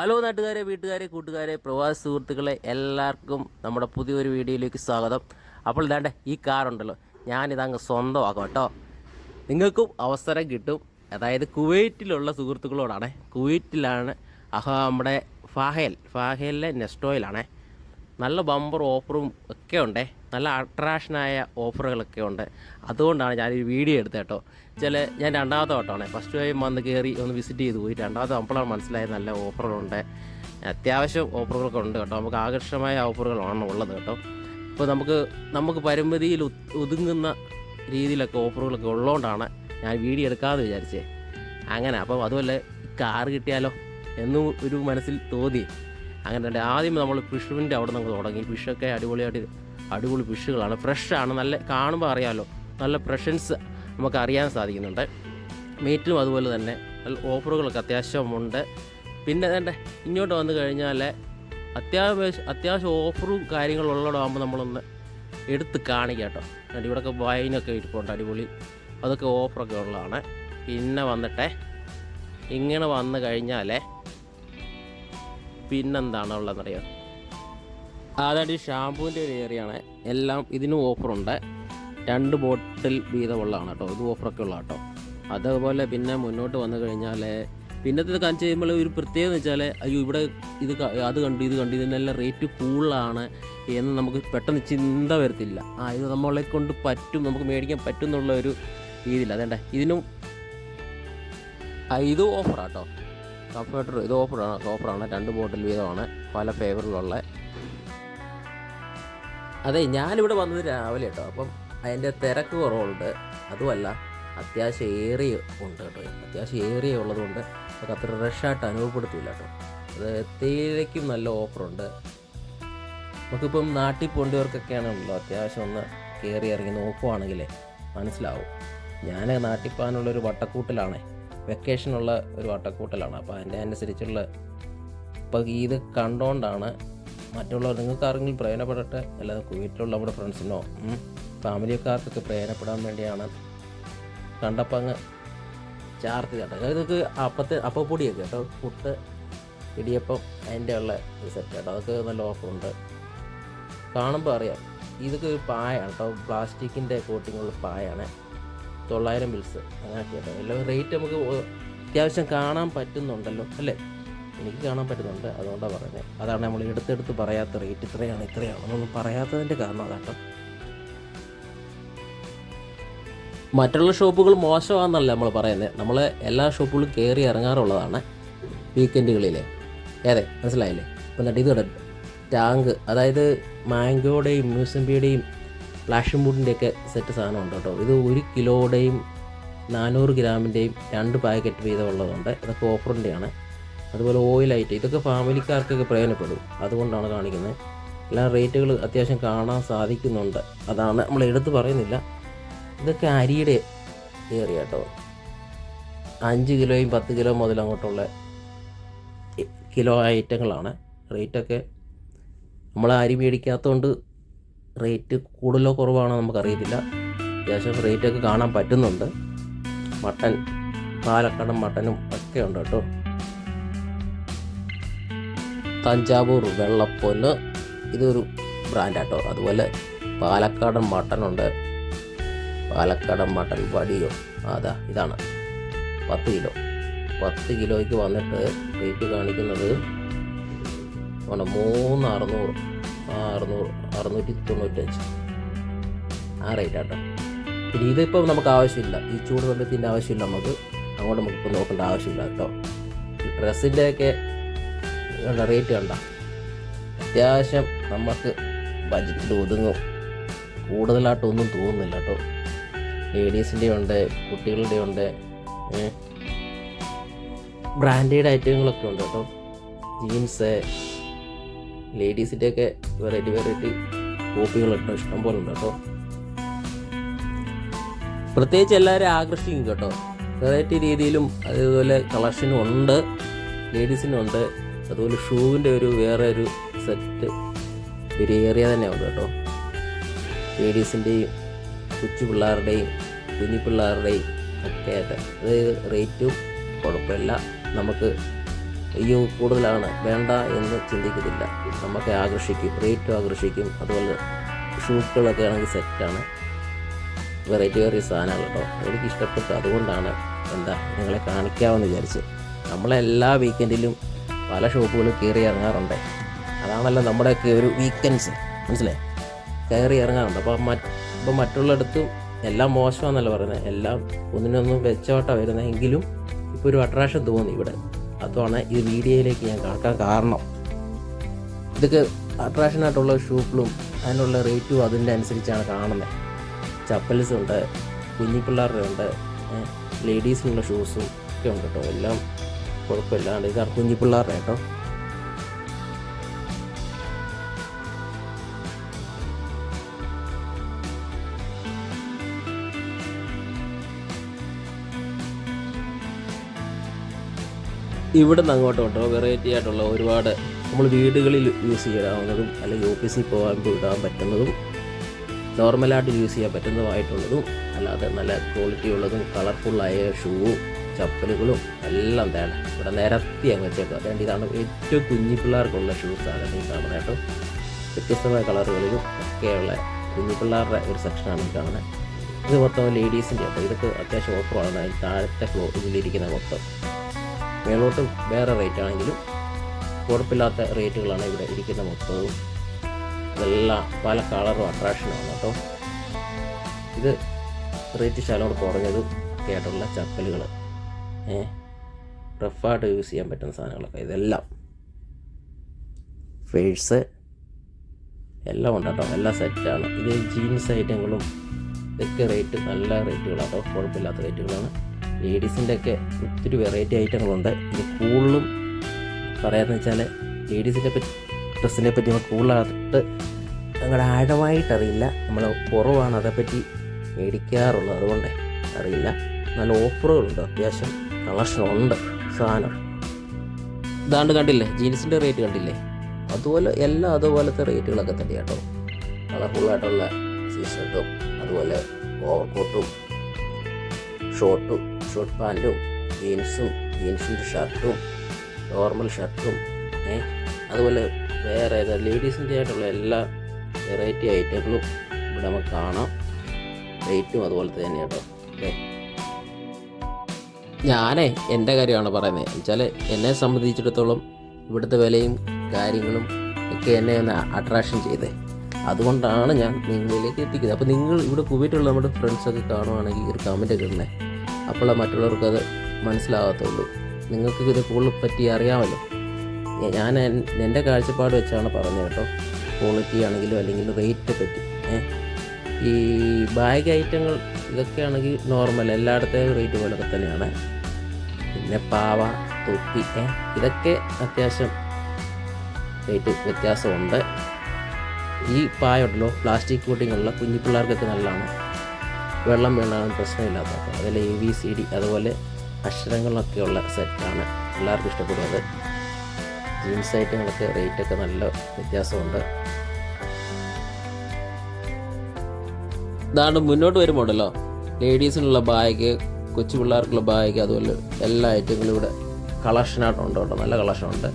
Hello നാട്ടുകാരെ വീട്ടുകാരെ കൂട്ടുകാരെ പ്രവാസി സുഹൃത്തുക്കളെ എല്ലാവർക്കും നമ്മുടെ പുതിയൊരു വീഡിയോയിലേക്ക് സ്വാഗതം. അപ്പോൾ ഇതാണ്ട് ഈ കാറുണ്ടല്ലോ ഞാനിതങ്ങ് സ്വന്തമാക്കാം കേട്ടോ. നിങ്ങൾക്കും അവസരം കിട്ടും. അതായത് കുവൈറ്റിലുള്ള സുഹൃത്തുക്കളോടാണ് കുവൈറ്റിലാണ് അഹ നമ്മുടെ ഫാഹേൽ ഫാഹേലിലെ നെസ്റ്റോയിലാണേ. നല്ല ബമ്പർ ഓഫറും ഒക്കെ ഉണ്ട്. നല്ല അട്രാക്ഷനായ ഓഫറുകളൊക്കെ ഉണ്ട്. അതുകൊണ്ടാണ് ഞാൻ ഈ വീഡിയോ എടുത്തത് കേട്ടോ. ചില ഞാൻ രണ്ടാമത്തെ വട്ടമാണ്. ഫസ്റ്റ് ടൈം വന്ന് കയറി ഒന്ന് വിസിറ്റ് ചെയ്ത് പോയി. രണ്ടാമത്തെ അപ്പോഴാണ് മനസ്സിലായത് നല്ല ഓഫറുകളുണ്ട് അത്യാവശ്യം ഓഫറുകളൊക്കെ ഉണ്ട് കേട്ടോ. നമുക്ക് ആകർഷമായ ഓഫറുകളാണ് ഉള്ളത് കേട്ടോ. അപ്പോൾ നമുക്ക് നമുക്ക് പരിമിതിയിൽ ഒത്- ഒതുങ്ങുന്ന രീതിയിലൊക്കെ ഓഫറുകളൊക്കെ ഉള്ളതുകൊണ്ടാണ് ഞാൻ വീഡിയോ എടുക്കാമെന്ന് വിചാരിച്ചേ. അങ്ങനെ അപ്പം അതുപോലെ കാർ കിട്ടിയാലോ എന്നും ഒരു മനസ്സിൽ തോന്നി. അങ്ങനെ ആദ്യം നമ്മൾ ഫിഷിന്റെ അവിടെ നിന്ന് തുടങ്ങി. ഫിഷൊക്കെ അടിപൊളിയായിട്ട് അടിപൊളി ഫിഷുകളാണ് ഫ്രഷാണ് നല്ല കാണുമ്പോൾ അറിയാമല്ലോ നല്ല പ്രഷൻസ് നമുക്ക് അറിയാൻ സാധിക്കുന്നുണ്ട്. മീറ്റിലും അതുപോലെ തന്നെ ഓഫറുകളൊക്കെ അത്യാവശ്യമുണ്ട് പിന്നെ വേണ്ട ഇങ്ങോട്ട് വന്നു കഴിഞ്ഞാൽ അത്യാവശ്യം അത്യാവശ്യം ഓഫറും കാര്യങ്ങളും ഉള്ളതാകുമ്പോൾ നമ്മളൊന്ന് എടുത്ത് കാണിക്കാം കേട്ടോ. ഇവിടെയൊക്കെ വൈനൊക്കെ ഇരിപ്പുണ്ട് അടിപൊളി. അതൊക്കെ ഓഫറൊക്കെ ഉള്ളതാണ്. പിന്നെ വന്നിട്ടേ ഇങ്ങനെ വന്നു കഴിഞ്ഞാൽ പിന്നെന്താണ് ഉള്ളതെന്നറിയോ അതായത് ഷാമ്പൂവിന്റെ ഒരു ഏരിയ ആണ് എല്ലാം ഇതിനും ഓഫറുണ്ട്. രണ്ട് ബോട്ടിൽ വീതമുള്ളതാണ് കേട്ടോ. ഇത് ഓഫറൊക്കെ ഉള്ള കേട്ടോ. അതേപോലെ പിന്നെ മുന്നോട്ട് വന്നു കഴിഞ്ഞാൽ പിന്നത്തെ കാണിച്ച് കഴിയുമ്പോൾ ഒരു പ്രത്യേകത വെച്ചാൽ അയ്യോ ഇവിടെ ഇത് അത് കണ്ടു ഇത് കണ്ടു ഇതിനെല്ലാം റേറ്റ് കൂടുതലാണ് എന്ന് നമുക്ക് പെട്ടെന്ന് ചിന്ത വരത്തില്ല. ആ ഇത് നമ്മളെ കൊണ്ട് പറ്റും നമുക്ക് മേടിക്കാൻ പറ്റും എന്നുള്ള ഒരു രീതിയില്ല അതേണ്ടേ? ഇതിനും ഇത് ഓഫറാട്ടോ കംഫർട്ടർ ഇത് ഓഫറാണ് ഓഫറാണ്. രണ്ട് ബോട്ടിൽ വീതമാണ്. പല ഫേവറിലുള്ള അതെ ഞാനിവിടെ വന്നത് രാവിലെ കേട്ടോ. അപ്പം അതിന്റെ തിരക്ക് കുറവുണ്ട്. അതുമല്ല അത്യാവശ്യം ഏറിയ ഉണ്ട് കേട്ടോ. അത്യാവശ്യം ഏറിയ ഉള്ളതുകൊണ്ട് നമുക്ക് അത്ര റഷായിട്ട് അനുഭവപ്പെടുത്തില്ല കേട്ടോ. അത് തേയിലയ്ക്കും നല്ല ഓഫറുണ്ട് നമുക്കിപ്പം നാട്ടിൽ പോകേണ്ടവർക്കൊക്കെയാണല്ലോ അത്യാവശ്യം ഒന്ന് കയറി ഇറങ്ങി നോക്കുവാണെങ്കിലേ മനസ്സിലാവും. ഞാൻ നാട്ടിൽ പോകാനുള്ള ഒരു വട്ടക്കൂട്ടിലാണേ. വെക്കേഷനുള്ള ഒരു വട്ടക്കൂട്ടലാണ്. അപ്പോൾ അതിന്റെ അനുസരിച്ചുള്ള ഇപ്പോൾ ഇത് കണ്ടുകൊണ്ടാണ് മറ്റുള്ളവർ നിങ്ങൾക്ക് ആരെങ്കിലും പ്രയോജനപ്പെടട്ടെ? അല്ലാതെ വീട്ടിലുള്ള നമ്മുടെ ഫ്രണ്ട്സിനോ ഫാമിലിക്കാർക്കൊക്കെ പ്രയോജനപ്പെടാൻ വേണ്ടിയാണ് കണ്ടപ്പങ്ങ് ചാർത്തി കേട്ടോ ഇതൊക്കെ അപ്പത്തെ അപ്പപ്പൊടിയൊക്കെ കേട്ടോ. പുട്ട് ഇടിയപ്പം അതിന്റെ ഉള്ള സെറ്റ് കേട്ടോ. അതൊക്കെ നല്ല ഓഫറുണ്ട് കാണുമ്പോൾ അറിയാം. ഇതൊക്കെ ഒരു പായാണ് കേട്ടോ. പ്ലാസ്റ്റിക്കിന്റെ കോട്ടിങ്ങുള്ള പായാണ്. തൊള്ളായിരം ബിൽസ് അങ്ങനെ കേട്ടോ. എല്ലാം റേറ്റ് നമുക്ക് അത്യാവശ്യം കാണാൻ പറ്റുന്നുണ്ടല്ലോ അല്ലേ? എനിക്ക് കാണാൻ പറ്റുന്നുണ്ട്. അതുകൊണ്ടാണ് പറയുന്നത് അതാണ് നമ്മൾ എടുത്തെടുത്ത് പറയാത്ത റേറ്റ് ഇത്രയാണ് ഇത്രയാണ് എന്നൊന്നും പറയാത്തതിന്റെ കാരണം അതാട്ടോ. മറ്റുള്ള ഷോപ്പുകൾ മോശമാണെന്നല്ല നമ്മൾ പറയുന്നത്. നമ്മൾ എല്ലാ ഷോപ്പുകളും കയറി ഇറങ്ങാറുള്ളതാണ് വീക്കെൻഡുകളിൽ ഏതെ മനസ്സിലായില്ലേ? ഇപ്പം എന്നിട്ട് ഇത് കിടക്കും ടാങ്ക് അതായത് മാംഗോയുടെയും മ്യൂസംബിയുടെയും ഫ്ലാഷ് മൂഡിന്റെയൊക്കെ സെറ്റ് സാധനം ഉണ്ട് കേട്ടോ. ഇത് ഒരു കിലോയുടെയും നാനൂറ് ഗ്രാമിന്റെയും രണ്ട് പാക്കറ്റ് വീതമുള്ളതുണ്ട്. ഇതൊക്കെ ഓഫറിന്റെയാണ് അതുപോലെ ഓയിൽ ഐറ്റം ഇതൊക്കെ ഫാമിലിക്കാർക്കൊക്കെ പ്രയോജനപ്പെടും. അതുകൊണ്ടാണ് കാണിക്കുന്നത്. എല്ലാ റേറ്റുകൾ അത്യാവശ്യം കാണാൻ സാധിക്കുന്നുണ്ട്. അതാണ് നമ്മൾ എടുത്ത് പറയുന്നില്ല. ഇതൊക്കെ അരിയുടെ ഏറിയ കേട്ടോ അഞ്ച് കിലോയും പത്ത് കിലോ മുതൽ അങ്ങോട്ടുള്ള കിലോ ഐറ്റങ്ങളാണ്. റേറ്റൊക്കെ നമ്മൾ അരി മേടിക്കാത്തതുകൊണ്ട് റേറ്റ് കൂടുതലോ കുറവാണോ നമുക്കറിയത്തില്ല. അത്യാവശ്യം റേറ്റൊക്കെ കാണാൻ പറ്റുന്നുണ്ട്. മട്ടൻ പാലക്കാടൻ മട്ടനും ഒക്കെ ഉണ്ട് കേട്ടോ. തഞ്ചാവൂർ വെള്ളപ്പൊന്ന് ഇതൊരു ബ്രാൻഡാട്ടോ അതുപോലെ പാലക്കാടൻ മട്ടനുണ്ട്. പാലക്കാടൻ മട്ടൻ വടിയോ. അതാ ഇതാണ്. പത്ത് കിലോ. പത്ത് കിലോയ്ക്ക് വന്നിട്ട് റേറ്റ് കാണിക്കുന്നത് ആണ് മൂന്ന് അറുന്നൂറ്. അറുന്നൂറ് അറുന്നൂറ്റി തൊണ്ണൂറ്റഞ്ച് ആ റേറ്റ് ആട്ടോ. പിന്നെ ഇതിപ്പോൾ നമുക്ക് ആവശ്യമില്ല. ഈ ചൂട് സമയത്തിന്റെ ആവശ്യമില്ല നമുക്ക്. അങ്ങോട്ട് നമുക്കിപ്പോൾ നോക്കേണ്ട ആവശ്യമില്ല കേട്ടോ. ഈ ഡ്രസ്സിന്റെയൊക്കെ റേറ്റ് കണ്ട. അത്യാവശ്യം നമുക്ക് ബജറ്റിൽ ഒതുങ്ങും. കൂടുതലായിട്ടൊന്നും തോന്നുന്നില്ല കേട്ടോ. ലേഡീസിന്റെ ഉണ്ട് കുട്ടികളുടെ ഉണ്ട് ബ്രാൻഡഡ് ഐറ്റങ്ങളൊക്കെ ഉണ്ട് കേട്ടോ. ജീൻസ് ലേഡീസിന്റെയൊക്കെ വെറൈറ്റി വെറൈറ്റി കോപ്പികളുണ്ട് ഇഷ്ടം പോലെ ഉണ്ട് കേട്ടോ. പ്രത്യേകിച്ച് എല്ലാവരും ആകർഷിക്കും കേട്ടോ. വെറൈറ്റി രീതിയിലും അതുപോലെ കളക്ഷനും ഉണ്ട് ലേഡീസിനും ഉണ്ട്. അതുപോലെ ഷൂവിന്റെ ഒരു വേറെ ഒരു സെറ്റ് ഒരു തന്നെ ഉണ്ട് കേട്ടോ. ലേഡീസിന്റെയും കൊച്ചു പിള്ളേരുടെയും കുഞ്ഞു പിള്ളേരുടെയും ഒക്കെ ആയിട്ട്. അത് റേറ്റും കുഴപ്പമില്ല. നമുക്ക് അയ്യോ കൂടുതലാണ് വേണ്ട എന്ന് ചിന്തിക്കുന്നില്ല നമുക്ക് ആകർഷിക്കും റേറ്റും ആകർഷിക്കും. അതുപോലെ ഷൂക്കളൊക്കെ ആണെങ്കിൽ സെറ്റാണ് വെറൈറ്റി വെറൈറ്റി സാധനങ്ങൾ കേട്ടോ എനിക്ക് ഇഷ്ടപ്പെട്ടു അതുകൊണ്ടാണ് എന്താ നിങ്ങളെ കാണിക്കാമെന്ന് വിചാരിച്ച്. നമ്മളെല്ലാ വീക്കെൻഡിലും പല ഷോപ്പുകളും കയറി ഇറങ്ങാറുണ്ട്. അതാണല്ലോ നമ്മുടെയൊക്കെ ഒരു വീക്കെൻഡ്സ് മനസ്സിലായി? കയറി ഇറങ്ങാറുണ്ട്. അപ്പോൾ മറ്റ് ഇപ്പോൾ മറ്റുള്ളിടത്തും എല്ലാം മോശമാണെന്നല്ല പറയുന്നത്? എല്ലാം ഒന്നിനൊന്നും വെച്ചോട്ടാണ് വരുന്നത്. എങ്കിലും ഇപ്പോൾ ഒരു അട്രാക്ഷൻ തോന്നി ഇവിടെ. അതുമാണ് ഈ വീഡിയോയിലേക്ക് ഞാൻ കാണിക്കാൻ കാരണം. ഇതൊക്കെ അട്രാക്ഷനായിട്ടുള്ള ഷൂപ്പിലും അതിനുള്ള റേറ്റും അതിന്റെ അനുസരിച്ചാണ് കാണുന്നത്. ചപ്പൽസ് ഉണ്ട് കുഞ്ഞി പിള്ളേരുടെ ഉണ്ട് ലേഡീസിനുള്ള ഷൂസും ഒക്കെ ഉണ്ട് കേട്ടോ. എല്ലാം കുഴപ്പമില്ലാണ്ട് ഇതാണ് കുഞ്ഞി പിള്ളേരുടെ കേട്ടോ. ഇവിടെ നിന്ന് അങ്ങോട്ട് കേട്ടോ വെറൈറ്റി ആയിട്ടുള്ള ഒരുപാട് നമ്മൾ വീടുകളിൽ യൂസ് ചെയ്യാവുന്നതും അല്ലെങ്കിൽ ഓഫീസിൽ പോകാൻ വിടാൻ പറ്റുന്നതും നോർമലായിട്ട് യൂസ് ചെയ്യാൻ പറ്റുന്നതുമായിട്ടുള്ളതും അല്ലാതെ നല്ല ക്വാളിറ്റി ഉള്ളതും കളർഫുള്ളായ ഷൂവും ചപ്പലുകളും എല്ലാം തേട. ഇവിടെ നിരത്തി അങ്ങ് വെച്ചേക്കും. അതുകൊണ്ട് ഇതാണ് ഏറ്റവും കുഞ്ഞു പിള്ളേർക്കുള്ള ഷൂസാണ് ഈ കാണുന്നത് വ്യത്യസ്തമായ കളറുകളിലും ഒക്കെയുള്ള കുഞ്ഞി പിള്ളേരുടെ ഒരു സെക്ഷനാണ് ഈ കാണുന്നത്. ഇത് മൊത്തം ലേഡീസിന്റെ കേട്ടോ ഇതൊക്കെ അത്യാവശ്യം ഓഫറാണ് താഴത്തെ ഫ്ലോ ഇതിലിരിക്കുന്ന മൊത്തം. മേളോട്ട് വേറെ റേറ്റ് ആണെങ്കിലും കുഴപ്പമില്ലാത്ത റേറ്റുകളാണ് ഇവിടെ ഇരിക്കുന്ന മൊത്തവും. ഇതെല്ലാം പല കളറും അട്രാക്ഷനുമാണ് കേട്ടോ. ഇത് റേറ്റ് ശാലോട് കുറഞ്ഞതും കേട്ടുള്ള ചപ്പലുകൾ ഏ? റഫായിട്ട് യൂസ് ചെയ്യാൻ പറ്റുന്ന സാധനങ്ങളൊക്കെ ഇതെല്ലാം. ഫേഴ്സ് എല്ലാം ഉണ്ട് കേട്ടോ. എല്ലാം സെറ്റാണ് ഇത് ജീൻസ് ഐറ്റങ്ങളും ഇതൊക്കെ റേറ്റ് നല്ല റേറ്റുകളാണ് കേട്ടോ. കുഴപ്പമില്ലാത്ത റേറ്റുകളാണ് ലേഡീസിന്റെ ഒക്കെ ഒത്തിരി വെറൈറ്റി ഐറ്റങ്ങളുണ്ട് ഇത് കൂടുതലും പറയാമെന്ന് വെച്ചാൽ ലേഡീസിന്റെ പറ്റി ഡ്രസ്സിനെ പറ്റി നമ്മൾ കൂടുതലായിട്ട് ഞങ്ങളുടെ ആഴമായിട്ടറിയില്ല നമ്മൾ കുറവാണ് അതേപ്പറ്റി മേടിക്കാറുള്ളത്. അതുകൊണ്ട് അറിയില്ല. നല്ല ഓഫറുകളുണ്ട്. അത്യാവശ്യം കളക്ഷൻ ഉണ്ട് സാധനം. ഇതാണ്ട് കണ്ടില്ലേ? ജീൻസിന്റെ റേറ്റ് കണ്ടില്ലേ? അതുപോലെ എല്ലാം അതുപോലത്തെ റേറ്റുകളൊക്കെ തന്നെ കേട്ടോ കളർഫുള്ളായിട്ടുള്ള ടീഷർട്ടും അതുപോലെ ഓവർകോട്ടും ഷോർട്ടും ഷോർട്ട് പാന്റും ജീൻസും ജീൻസിന്റെ ഷർട്ടും നോർമൽ ഷർട്ടും അതുപോലെ വേറെ ലേഡീസിന്റെ ആയിട്ടുള്ള എല്ലാ വെറൈറ്റി ഐറ്റങ്ങളും ഇവിടെ നമുക്ക് കാണാം. റേറ്റും അതുപോലെ തന്നെ കേട്ടോ. ഏ ഞാനേ എന്റെ കാര്യമാണ് പറയുന്നത്. എന്നുവെച്ചാൽ എന്നെ സംബന്ധിച്ചിടത്തോളം ഇവിടുത്തെ വിലയും കാര്യങ്ങളും ഒക്കെ എന്നെ ഒന്ന് അട്രാക്ഷൻ ചെയ്തേ. അതുകൊണ്ടാണ് ഞാൻ നിങ്ങളിലേക്ക് എത്തിക്കുന്നത്. അപ്പോൾ നിങ്ങൾ ഇവിടെ പോയിട്ടുള്ള നമ്മുടെ ഫ്രണ്ട്സൊക്കെ കാണുവാണെങ്കിൽ ഒരു കമന്റ് ഒക്കെ ഇടണേ. അപ്പോൾ മറ്റുള്ളവർക്ക് അത് മനസ്സിലാകത്തുള്ളൂ. നിങ്ങൾക്ക് ഇത് കൂടുതൽ പറ്റി അറിയാമല്ലോ. ഞാൻ എൻ- എന്റെ കാഴ്ചപ്പാട് വെച്ചാണ് പറഞ്ഞത് കേട്ടോ. ക്വാളിറ്റി ആണെങ്കിലും അല്ലെങ്കിൽ റേറ്റ് പറ്റി ഈ ബാഗ് ഐറ്റങ്ങൾ ഇതൊക്കെ ആണെങ്കിൽ നോർമൽ എല്ലായിടത്തെയും റേറ്റ് പോലൊക്കെ തന്നെയാണ്. പിന്നെ പാവ തൊപ്പി ഇതൊക്കെ അത്യാവശ്യം റേറ്റ് വ്യത്യാസമുണ്ട്. ഈ പായ ഉണ്ടല്ലോ പ്ലാസ്റ്റിക് കോട്ടിങ്ങുള്ള കുഞ്ഞു പിള്ളേർക്കൊക്കെ നല്ലതാണ്. വെള്ളം വീണാലും പ്രശ്നമില്ലാത്ത അപ്പോൾ അതിൽ എ ബി സി ഡി അതുപോലെ അക്ഷരങ്ങളൊക്കെയുള്ള സെറ്റാണ് എല്ലാവർക്കും ഇഷ്ടപ്പെടുന്നത്. ജീൻസ് ഐറ്റങ്ങളൊക്കെ റേറ്റൊക്കെ നല്ല വ്യത്യാസമുണ്ട്. ഇതാണ് മുന്നോട്ട് വരുമ്പോണ്ടല്ലോ ലേഡീസിനുള്ള ബാഗ് കൊച്ചു പിള്ളേർക്കുള്ള ബാഗ് അതുപോലെ എല്ലാ ഐറ്റങ്ങളും ഇവിടെ കളക്ഷനായിട്ടുണ്ട് കേട്ടോ. നല്ല കളക്ഷനുണ്ട്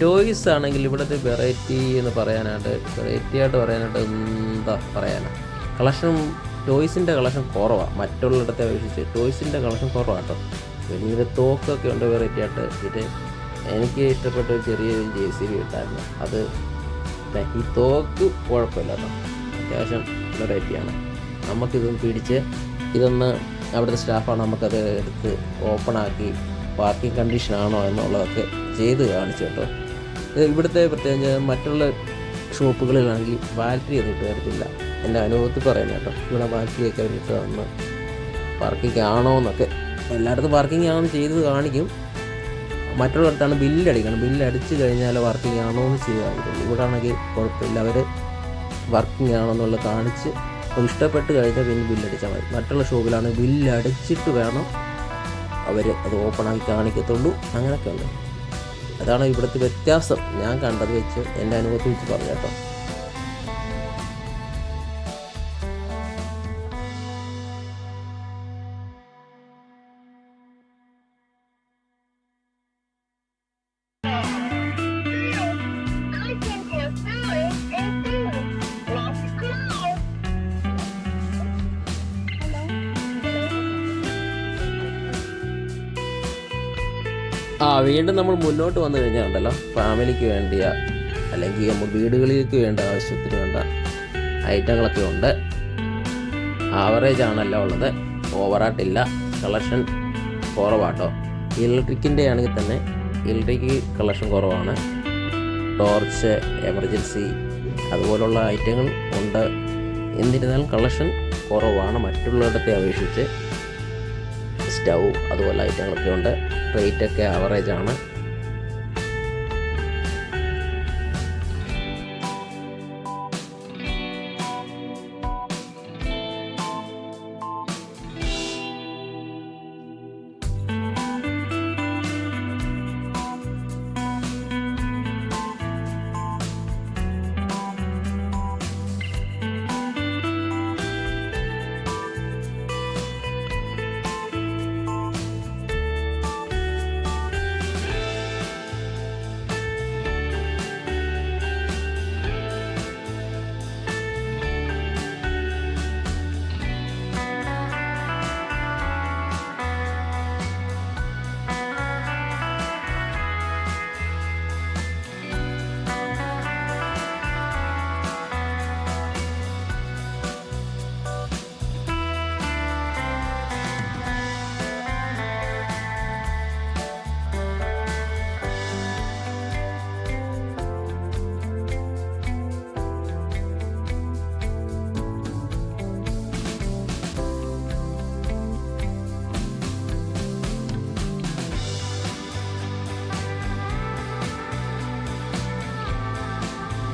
ടോയ്സ് ആണെങ്കിൽ ഇവിടുത്തെ വെറൈറ്റി എന്ന് പറയാനായിട്ട് വെറൈറ്റി ആയിട്ട് പറയാനായിട്ട് എന്താ പറയാനാണ് കളക്ഷൻ ടോയ്സിന്റെ കളക്ഷൻ കുറവാണ് മറ്റുള്ളിടത്തെ അപേക്ഷിച്ച് ടോയ്സിന്റെ കളക്ഷൻ കുറവാണ് കേട്ടോ. വലിയ തോക്കൊക്കെ ഉണ്ട് വെറൈറ്റി ആയിട്ട്. ഇത് എനിക്ക് ഇഷ്ടപ്പെട്ട ഒരു ചെറിയൊരു ജെ സി ബി ഉണ്ടായിരുന്നു അത് ഈ തോക്ക് കുഴപ്പമില്ല കേട്ടോ. അത്യാവശ്യം വെറൈറ്റിയാണ് നമുക്കിതൊന്ന് പിടിച്ച് ഇതൊന്ന് അവിടുത്തെ സ്റ്റാഫാണ് നമുക്കത് എടുത്ത് ഓപ്പണാക്കി പാർക്കിംഗ് കണ്ടീഷനാണോ എന്നുള്ളതൊക്കെ ചെയ്ത് കാണിച്ചു കേട്ടോ. ഇവിടുത്തെ പ്രത്യേകിച്ച് മറ്റുള്ള ഷോപ്പുകളിലാണെങ്കിൽ ബാറ്ററി ഒന്നും ഇട്ട് എന്റെ അനുഭവത്തിൽ പറയുന്നത് കേട്ടോ. ഇവിടെ ബാറ്ററിയൊക്കെ അവരിട്ട് തന്ന് പാർക്കിംഗ് ആണോ എന്നൊക്കെ എല്ലായിടത്തും പാർക്കിംഗ് ആണോ ചെയ്ത് കാണിക്കും. മറ്റുള്ളിടത്താണ് ബില്ല് അടിക്കണം. ബില്ല് അടിച്ച് കഴിഞ്ഞാൽ വർക്കിംഗ് ആണോ എന്ന് കാണിക്കുള്ളൂ ഇവിടെ ആണെങ്കിൽ കുഴപ്പമില്ല. അവർ വർക്കിംഗ് ആണോ എന്നുള്ളത് കാണിച്ച് ഇഷ്ടപ്പെട്ട് കഴിഞ്ഞാൽ പിന്നെ ബില്ലടിച്ചാൽ മതി. മറ്റുള്ള ഷോപ്പിലാണ് ബില്ലടിച്ചിട്ട് വേണം അവർ അത് ഓപ്പണാക്കി കാണിക്കത്തുള്ളൂ. അങ്ങനെയൊക്കെ ഉണ്ട്. അതാണ് ഇവിടുത്തെ വ്യത്യാസം. ഞാൻ കണ്ടത് വെച്ച് എന്റെ അനുഭവത്തിൽ വെച്ച് പറഞ്ഞു കേട്ടോ. ആ വീണ്ടും നമ്മൾ മുന്നോട്ട് വന്നു കഴിഞ്ഞാൽ ഉണ്ടല്ലോ ഫാമിലിക്ക് വേണ്ടിയ അല്ലെങ്കിൽ നമ്മൾ വീടുകളിലേക്ക് വേണ്ട ആവശ്യത്തിന് വേണ്ട ഐറ്റങ്ങളൊക്കെ ഉണ്ട്. ആവറേജ് ആണല്ലോ ഉള്ളത്. ഓവറായിട്ടില്ല കളക്ഷൻ കുറവാട്ടോ. ഇലക്ട്രിക്കിന്റെ ആണെങ്കിൽ തന്നെ ഇലക്ട്രിക് കളക്ഷൻ കുറവാണ്. ടോർച്ച് എമർജൻസി അതുപോലുള്ള ഐറ്റങ്ങൾ ഉണ്ട്. എന്നിരുന്നാലും കളക്ഷൻ കുറവാണ്. മറ്റുള്ളിടത്തെ അപേക്ഷിച്ച് സ്റ്റൗ അതുപോലെ ഐറ്റങ്ങളൊക്കെ ഉണ്ട്. റേറ്റൊക്കെ ആവറേജ്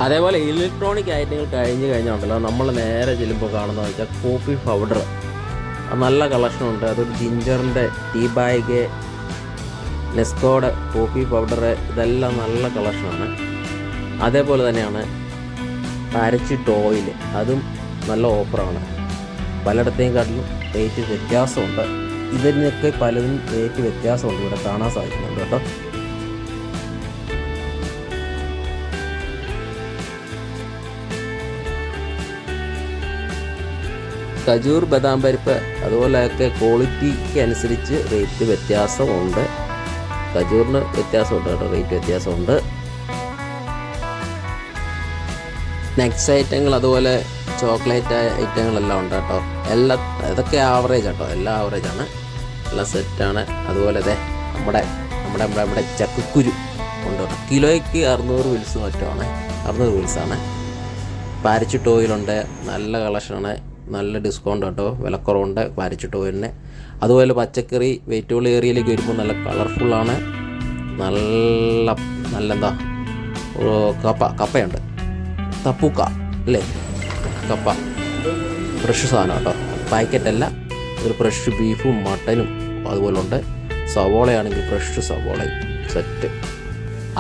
അതേപോലെ ഇലക്ട്രോണിക് ഐറ്റങ്ങൾ കഴിഞ്ഞ് കഴിഞ്ഞുണ്ടല്ലോ നമ്മൾ നേരെ ചെല്ലുമ്പോൾ കാണുന്നത് വെച്ചാൽ കോഫി പൗഡർ നല്ല കളക്ഷൻ ഉണ്ട്. അതൊരു ജിഞ്ചറിന്റെ ടീ ബാഗ് നെസ്കോഡ് കോഫി പൗഡർ ഇതെല്ലാം നല്ല കളക്ഷനാണ് അതേപോലെ തന്നെയാണ് പാരച്ചിട്ട് ഓയിൽ അതും നല്ല ഓഫറാണ് പലയിടത്തെയും കാട്ടിലും റേറ്റ് വ്യത്യാസമുണ്ട്. ഇതിനൊക്കെ പലതും റേറ്റ് വ്യത്യാസമുണ്ട്. ഇവിടെ കാണാൻ സാധിക്കുന്നുണ്ട് കേട്ടോ. ഖജൂർ ബദാം പരിപ്പ് അതുപോലെയൊക്കെ ക്വാളിറ്റിക്ക് അനുസരിച്ച് റേറ്റ് വ്യത്യാസമുണ്ട്. ഖജൂറിന് വ്യത്യാസമുണ്ട് കേട്ടോ റേറ്റ് വ്യത്യാസമുണ്ട്. സ്നാക്സ് ഐറ്റങ്ങൾ അതുപോലെ ചോക്ലേറ്റ് ഐറ്റങ്ങളെല്ലാം ഉണ്ട് കേട്ടോ. എല്ലാ ഇതൊക്കെ ആവറേജ് കേട്ടോ എല്ലാം ആവറേജ് ആണ്. എല്ലാം സെറ്റാണ് അതുപോലെ അതെ നമ്മുടെ നമ്മുടെ നമ്മുടെ നമ്മുടെ ചക്കക്കുരു ഉണ്ട് കിലോയ്ക്ക് അറുന്നൂറ് വിൽസ് മറ്റുമാണ് അറുന്നൂറ് വിൽസാണ് പാരച്ചിട്ട് ഓയിലുണ്ട് നല്ല കളക്ഷനാണ് നല്ല ഡിസ്കൗണ്ട് കേട്ടോ വിലക്കുറവുണ്ട്. പാരിച്ചിട്ട് തന്നെ അതുപോലെ പച്ചക്കറി വെയിറ്റുള്ള ഏരിയയിലേക്ക് വരുമ്പോൾ നല്ല കളർഫുള്ളാണ് നല്ല നല്ല എന്താ കപ്പ കപ്പയുണ്ട്. തപ്പൂക്ക അല്ലേ? കപ്പ. ഫ്രഷ് സാധനം കേട്ടോ പാക്കറ്റല്ല ഒരു ഫ്രഷ് ബീഫും മട്ടനും അതുപോലെ ഉണ്ട്. സവോളയാണെങ്കിൽ ഫ്രഷ് സവോള സെറ്റ്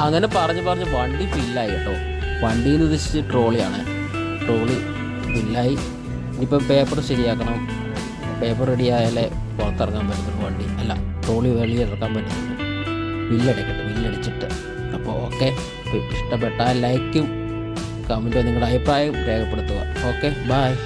അങ്ങനെ പറഞ്ഞ് പറഞ്ഞ് വണ്ടി ഫില്ലായി കേട്ടോ. വണ്ടിയിൽ ഉദ്ദേശിച്ച് ട്രോളിയാണ് ട്രോളി ഫില്ലായി ഇനിയിപ്പം പേപ്പർ ശരിയാക്കണം. പേപ്പർ റെഡി ആയാലേ പുറത്തിറങ്ങാൻ പറ്റുന്നുള്ളൂ വണ്ടി. അല്ല ട്രോളി വെളിയിറക്കാൻ പറ്റുന്നുള്ളൂ ബില്ലടിക്കട്ടെ ബില്ലടിച്ചിട്ട് അപ്പോൾ ഓക്കെ ഇഷ്ടപ്പെട്ടാൽ ലൈക്കും കമന്റും നിങ്ങളുടെ അഭിപ്രായം രേഖപ്പെടുത്തുക. Okay bye